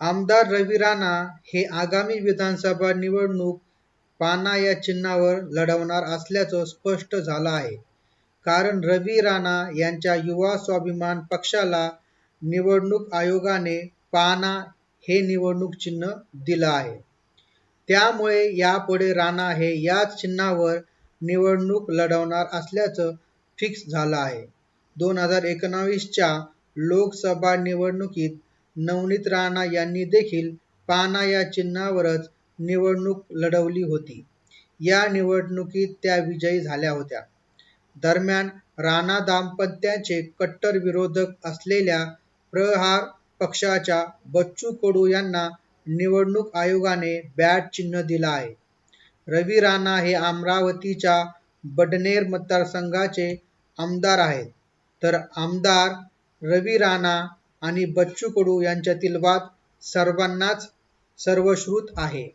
आमदार रवी राणा हे आगामी विधानसभा निवडणूक पाना या चिन्हावर लढवणार असल्याचं स्पष्ट झालं आहे. कारण रवी राणा यांच्या युवा स्वाभिमान पक्षाला निवडणूक आयोगाने पाना हे निवडणूक चिन्ह दिलं आहे. त्यामुळे यापुढे राणा हे याच चिन्हावर निवडणूक लढवणार असल्याचं फिक्स झालं आहे. दोन हजार एकोणावीसच्या लोकसभा निवडणुकीत नवनीत राणा यांनी देखील पाना या चिन्हावरच निवडणूक लढवली होती. या निवडणुकीत त्या विजयी झाल्या होत्या. दरम्यान राणा दाम्पत्याचे कट्टर विरोधक असलेल्या प्रहार पक्षाच्या बच्चू कडू यांना निवडणूक आयोगाने बॅट चिन्ह दिला आहे. रवी राणा हे अमरावतीच्या बडनेर मतदारसंघाचे आमदार आहेत. तर आमदार रवी राणा आणि बच्चू कडू यांच्यातील वाद सर्वांनाच सर्वश्रुत आहे.